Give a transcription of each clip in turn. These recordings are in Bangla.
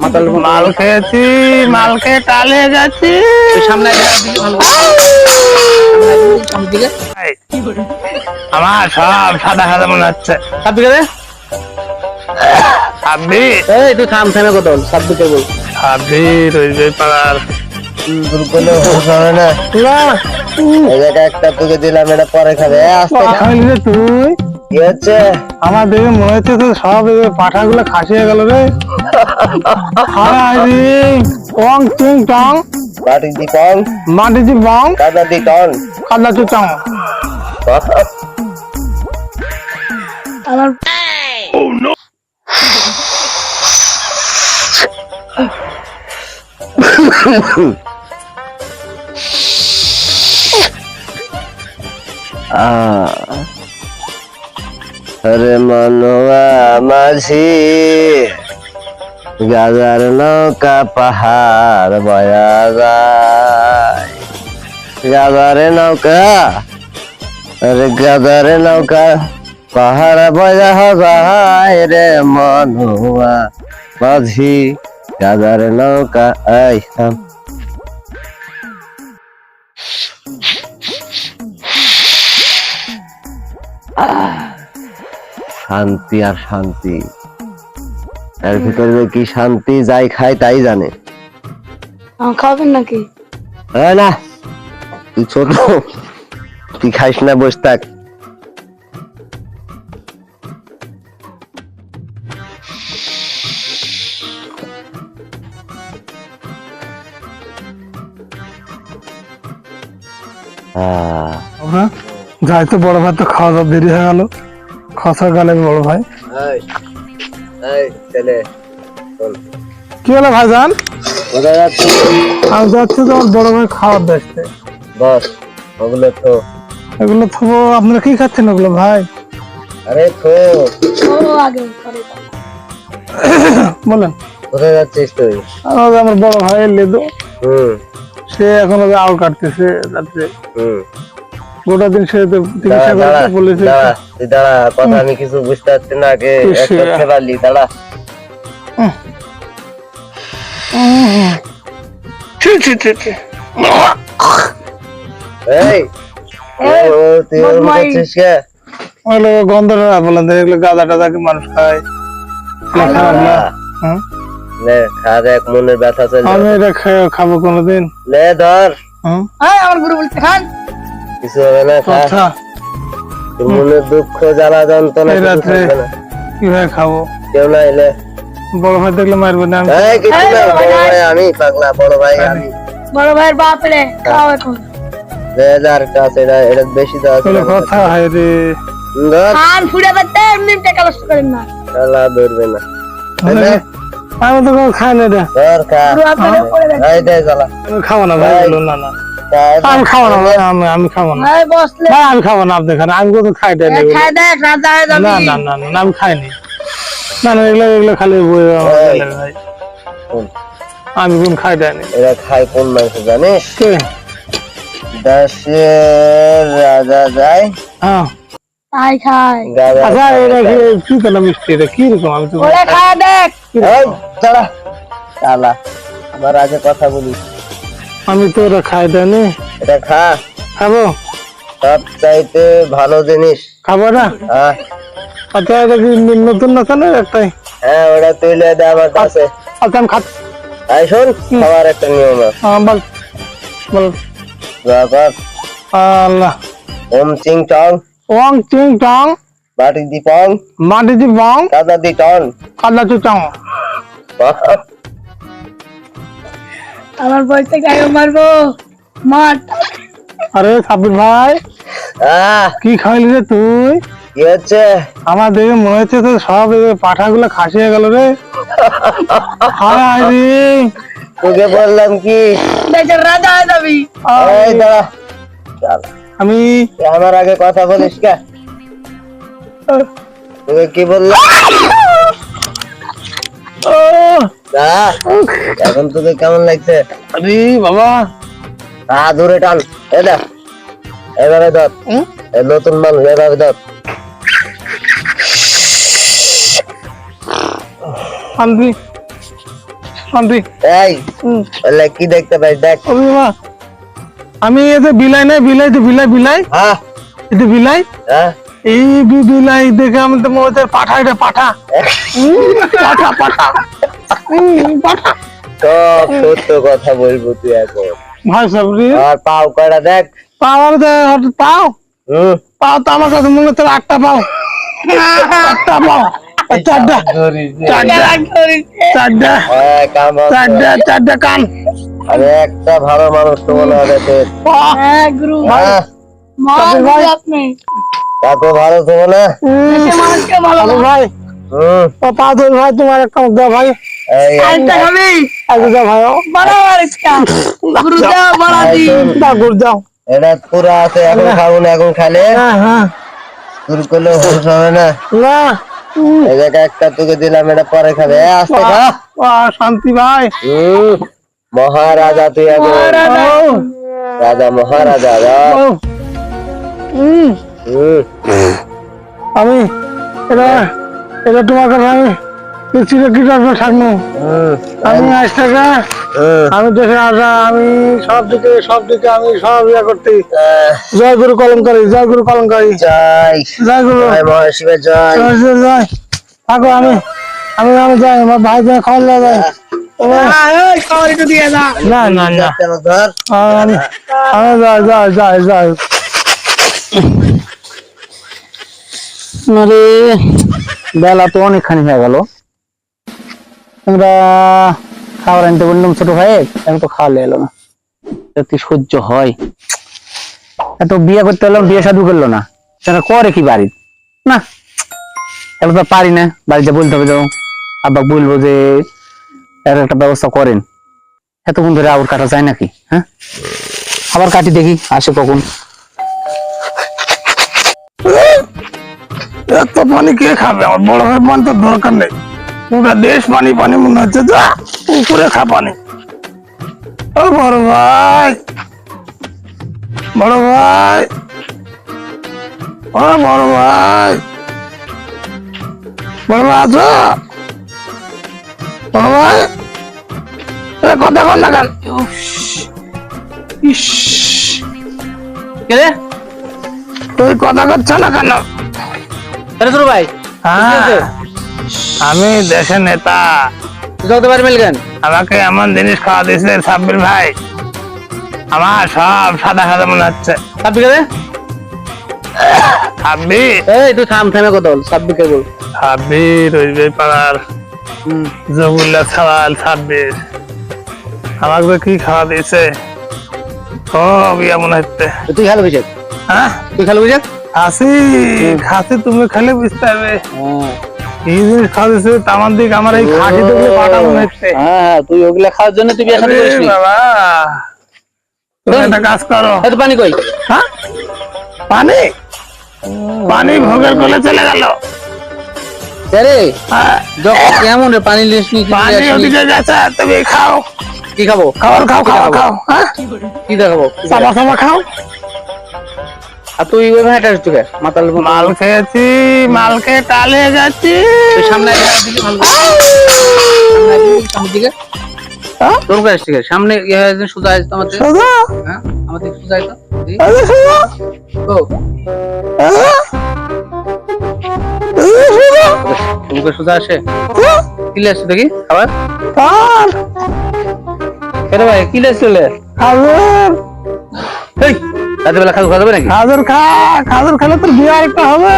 মাতাল মাল খেয়েছি মাল খেয়ে টাল যাচ্ছি। সামনে দিকে ভালো সামনের দিকে আমার সব সাদা সাদা মনে হচ্ছে। রে এই তুই থাম বল যে পাড়ার একটা তোকে দিলাম এটা পরে খাবে। আস্তে। তুই? কি হচ্ছে? আমার দেখে মনে হচ্ছে তো সব পাঠা গুলো খাসিয়ে গেল রে। হাই টং। দি মাটি জি বং। কাদা দি টন কাদা চু টং আরে মনোয়া মাঝি, গাজার নৌকা পাহাড় বয়া যায়। গাজারে নৌকা, আরে গাজারে নৌকা পাহাড় বয়া যায় রে মনোয়া মাঝি, গাজারে নৌকা, আই থাম শান্তি আর শান্তি। এর ভিতরে যে কি শান্তি যাই খায় তাই জানে। খাবেন নাকি? না তুই ছোট তুই খাইস না বস থাক। যাই তো বড় ভাত তো খাওয়া দাওয়া দেরি হয়ে গেল। খসা গেলে বড় ভাই। কি হলো ভাই যান আমি যাচ্ছি তো আমার বড় ভাই খাওয়ার দেখতে। বস ওগুলো তো। এগুলো তো আপনারা কি খাচ্ছেন ওগুলো ভাই? আরে তো বলেন। কোথায় যাচ্ছিস তুই? আমার বড় ভাই লেদু। হুম। সে এখন আউল কাটতেছে হুম। গোটা দিন সে চিকিৎসা করতে বলেছে দাঁড়া, কথা আমি কিছু বুঝতে পারছি না আগে করতে পারলি দাঁড়া। এই তুই কে? ওগুলো গন্ধটা বলেন এগুলো গাদা টাদা কি মানুষ খায়? এগুলো খারাপ না। হুম? খা দেখ মনের ব্যথা চলে আমি এটা খাব কোনোদিন। নে ধর। হুম? আমার গুরু বলছে খান। কিছু হবে না তোর মনের দুঃখ জ্বালা যন্ত্রণা এই রাত্রে কীভাবে খাব? কেউ না এলে। বড় ভাই দেখলে মারবে না? আমি কিছু না বড় ভাই। ভাই আমি পাগলা বড় ভাই আমি। বড় ভাইয়ের বাপ রে খাও এখন। কাছে এটা এটা বেশি কথা হয় রে। ধর। ফুড়ে বাচ্চা এমনি টাকা নষ্ট করেন না। শালা ধরবে না। আমি তো খাই না রে। ধর খা। পুরো আপনাদের পড়ে গেছে। এই দে শালা আমি খাব না ভাই না। আমি খাব না আমি আমি খাব না। ভাই আমি খাব না আপনি খান আমি কত খাই খাই হয়ে যাবি না না না না আমি খাইনি। না না এগুলো এগুলো খালি বই ভাই। আমি কোন খাই দেয়নি এরা খায় কোন মাংস জানিস? কে? দাসের রাজা যায়। হ্যাঁ। তাই খাই আচ্ছা এটা কি কি কেন মিষ্টি? এটা কি রকম? আমি তো ওরে খায় দেখ। এই দাঁড়া। শালা আবার আগে কথা বলি আমি তো ওরা খাই দেয়নি এটা খা। খাব? সব চাইতে ভালো জিনিস। খাব না? হ্যাঁ। আচ্ছা এটা কি নতুন না কেন একটাই? হ্যাঁ ওটা দে আমার কাছে। আচ্ছা আমি খাচ্ছি। আই শোন খাওয়ার একটা নিয়ম আছে। হ্যাঁ, বল। বল। দোয়া আল্লাহ। ওম চিং টং। ওয়াং চিং টং। বাটি দি পং মাটি দি বং কাদা দি টং। কাদা চু চং আমার বলতে গায়ে মারবো। মার। আরে সাবির ভাই কি খাইলি রে তুই? কি হচ্ছে? আমার দেখে মনে হচ্ছে তো সব পাঠাগুলো খাসিয়ে গেল রে। হায় রে তোকে বললাম কি? রাজা হয়ে যাবি। এই দাঁড়া। আমি আমার আগে কথা বলিস কে? তোকে কি বললাম? এখন তোকে কেমন লাগছে? আরে বাবা। দূরে টান। এ দেখ এভাবে ধর। এ নতুন মানুষ এভাবে ধর। আনবি শান্তি। এই বলে কি দেখতে পাই দেখ। ও বাবা আমি এতে বিলাই নাই বিলাই তো বিলাই বিলাই। হ্যাঁ এতে বিলাই? হ্যাঁ এই বিলাই দেখে আমি তো মনে হচ্ছে পাঠা এটা পাঠা। পাঠা পাঠা। সব সত্য কথা বলব তুই এখন। ভাই সাবরি আর পাও কয়টা দেখ। পাও হুম। পাও তো আমার কাছে মনে হচ্ছে আটটা পাও। আটটা পাও। চারটা। চারটা। চারটা। কাম হচ্ছে। চারটা চারটা কান। আমি একটা ভালো মানুষ তো মনে হবে হ্যাঁ গুরু। হ্যাঁ। আপনি। ভালো তো দেশে মানুষকে ভালো আরে ভাই। হুম ও পা ধরে ভাই তোমার একটা দাও ভাই এই আরেকটা খাবি একটা দাও ভাই ও বড় আরেকটা গুরু দেও বড় দি দাও গুড় দাও এটা পুরা আছে এখন খাব না এখন খালে হ্যাঁ হ্যাঁ তোর করলে হুশ হবে না না এই জায়গা একটা তোকে দিলাম এটা পরে খাবে এ, আস্তে খা বাহ, শান্তি ভাই হুম মহারাজা তুই এখন ও, রাজা মহারাজা যা। ও, উম, হুম আমি এটা এটা তোমার কাছে আমি কিছুটা কীটনাশক থাকব আমি আজ থেকে আমি দেশে আসা আমি সব দিকে সব দিকে আমি সব ইয়ে করতে আহ, জয় গুরু কলঙ্কারী জয় গুরু কলঙ্কারী। জয়। জয় গুরু। জয় জয়। জয় জয় জয়। থাকো আমি আমি আমি যাই আমার ভাই যাই খাওয়া যায়। না না না আমি আমি যাই যাই যাই যাই। আরে বেলা তো অনেকখানি হয়ে গেল। আমরা খাবার আনতে বললাম ছোট ভাই এখন তো খাওয়া এলো না। কি সহ্য হয়। এত বিয়ে করতে এলাম বিয়ে সাধু করল না। সেটা করে কি বাড়ি না এগুলো তো পারি না, বাড়িতে বলতে হবে যাও আব্বা বলব যে, এর একটা ব্যবস্থা করেন। এতক্ষণ ধরে আবার কাটা যায় নাকি? হ্যাঁ? আবার কাটি দেখি, আসে কখন। এত পানি কে খাবে? আমার বড় ভাই পানি তো দরকার নেই। পুরো দেশ পানি পানি মনে হচ্ছে যা পুকুরে খা পানি। ও বড় ভাই বড় ভাই ও বড় ভাই বড় ভাই আছো? বড় ভাই কথা কর না কেন? ইস। তুই কথা করছ না কেন? আরে ভাই। হ্যাঁ, আমি দেশের নেতা। চলতে পারবি আমাকে এমন জিনিস খাওয়া দিয়েছে সাব্বির ভাই। আমার সব সাদা সাদা মনে হচ্ছে। সাব্বি কে সাব্বির? এই তুই থাম থামে কথা বল সাব্বি কে বল। সাব্বির ওই যে পাড়ার জবুল্লা সাওয়াল সাব্বির। আমাকে কি খাওয়া দিয়েছে? সব ইয়া মনে হচ্ছে। তুই খেলো বুঝে হ্যাঁ? তুই খেলো বুঝে খাসি খাসি তুমি খেলে বুঝতে পারবে হ্যাঁ। এই জিনিস খাওয়া তামার দিক আমার এই খাসি দেখলে পাটা মনে হচ্ছে। হ্যাঁ তুই ওগুলা খাওয়ার জন্য তুই বিয়ে করিস বাবা তুমি একটা কাজ করো। এই পানি কই? হ্যাঁ? পানি? পানি ভোগের কোলে চলে গেল। আরে কেমন রে পানি লিস নি পানি ওদিকে গেছে তুমি খাও। কি খাব? খাবার খাও খাও খাও হ্যাঁ? কি চাপা খাও। আর তুই ওই ভাইটা তুই মাতাল মাল খেয়েছি মাল খেয়ে টালে যাচ্ছি। তুই সামনে দিকে ভালো সামনে দিকে, হ্যাঁ? তোর কাছে আছে সামনে ইয়ে সোজা আছে আমাদের। সোজা? হ্যাঁ? আমাদের সোজা সোজা? তো। তোমাকে সোজা? আসে? হ্যাঁ? কি আসছে দেখি খাবার? কেন ভাই কি লেসলে খাজুর এই রাতে বেলা খাওয়া যাবে নাকি? খাজুর খা খাজুর খেলে তোর বিয়ে একটা হবে।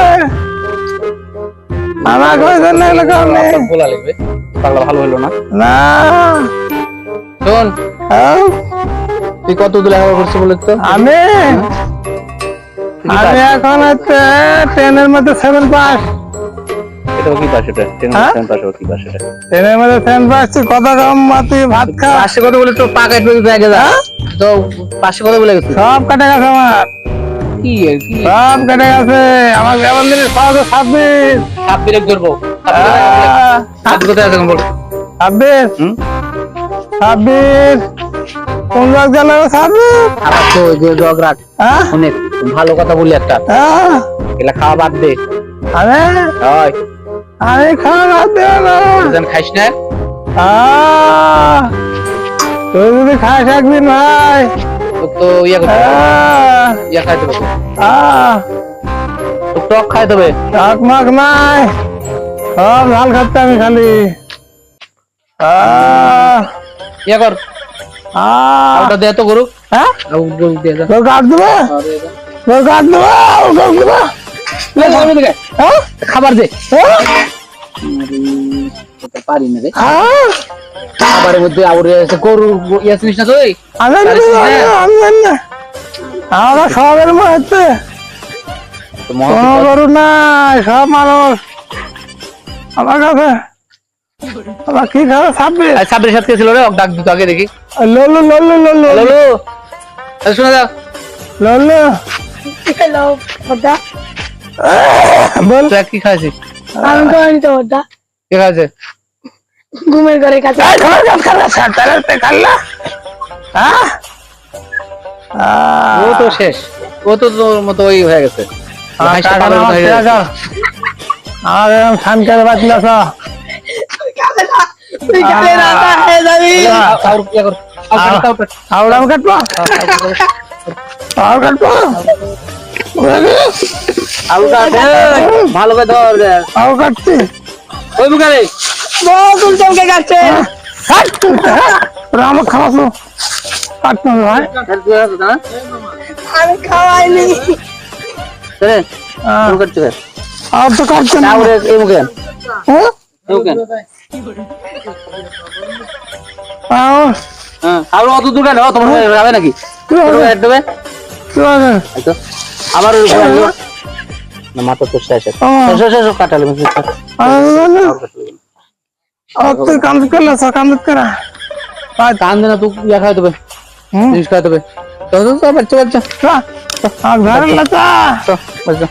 এলাকা নেই বলা লাগবে পাগলা ভালো হলো না। না। শোন হ্যাঁ? তুই কত দূর লেখাপড়া করছিস বলে তো আমি আমি এখন হচ্ছে ট্রেনের মধ্যে সেভেন পাস এটা কি পাস এটা? টেন হ্যাঁ? পাস কি পাস এটা? ট্রেনের মধ্যে সেভেন পাস তুই কত কম তুই ভাত খা। পাশে কথা বলে তো পা কাটবে ব্যাগে যা। তো পাশে কথা বলে গেছিস সব কেটে গেছে আমার। কি এর কি? সব কেটে গেছে। আমার যায় ছাব্বিশ। ধরবো। আহ, কোথায় আছে বল। ছাব্বিশ। ছাব্বিশ। কোন ছাব্বিশ। তো যে জগ হ্যাঁ? অনেক ভালো কথা বলি একটা। হ্যাঁ। এগুলা খাওয়া বাদ দে। আরে? হয় খাওয়া বাদ না খাইস না? আহ, তুই যদি খাস একদিন ভাই। তো ইয়া করতে ইয়া খাইতে হবে। টক খাইতে হবে। টাক মাক নাই। সব ঝাল খাচ্ছে আমি খালি। আহ, ইয়া কর। ওটা দে তো গরু। হ্যাঁ? কাট দেবে? কাট দেবে? কাট দেবে? খাবার দে, হ্যাঁ খাবার দে হ্যাঁ? তো পারি না রে। হ্যাঁ? খাবারের মধ্যে আবার এসে গরু ইয়া চিনিস না তুই? আমরা সবের মধ্যে কোনো গরু নাই সব মানুষ। আমার কাছে আমার কি খাবে ছাব্বিশ আর সাবরের ছিল রে? ডাক দিত আগে দেখি। লল্লু লল্লু হ্যালো আরে শোনা যাও হ্যালো বল। কি খাইছিস? আমি তো বড়দা কে খাইছে ঘুমের ঘরে কাছে খালা হ্যাঁ? ও তো শেষ। ও তো তোর মতো ওই হয়ে গেছে। আর। আউড়াম কাটবো? আউড় কাটবো? ভালো করে ধর। আউড় কাটছি ওই মুখারে বহু চমকে গেছে ওরা আমার খাওয়াছো কাটতে ভাই। আমি খাওয়াইনি। হ্যাঁ, শুরু করতে। আর তো কাটছে না আও রে, এই মুখে হ্যাঁ? এই মুখে আও, হ্যাঁ, আর অত দূর কেন? তোমার যাবে নাকি? কি হবে? করে দেবে? কি হবে? আবার মাথা তো শেষ, কাটালে, শেষ, শেষ। আর বলো, আর তুই কামত করলে সব কামত করা ভাই, কান দে না, তুই ইয়া খাওয়াতে হবে, হুম জিনিস খাওয়াতে হবে। তো, তো, তো, বাচ্চা, বাচ্চা। আর ঘরের লাচা তো, বাচ্চা,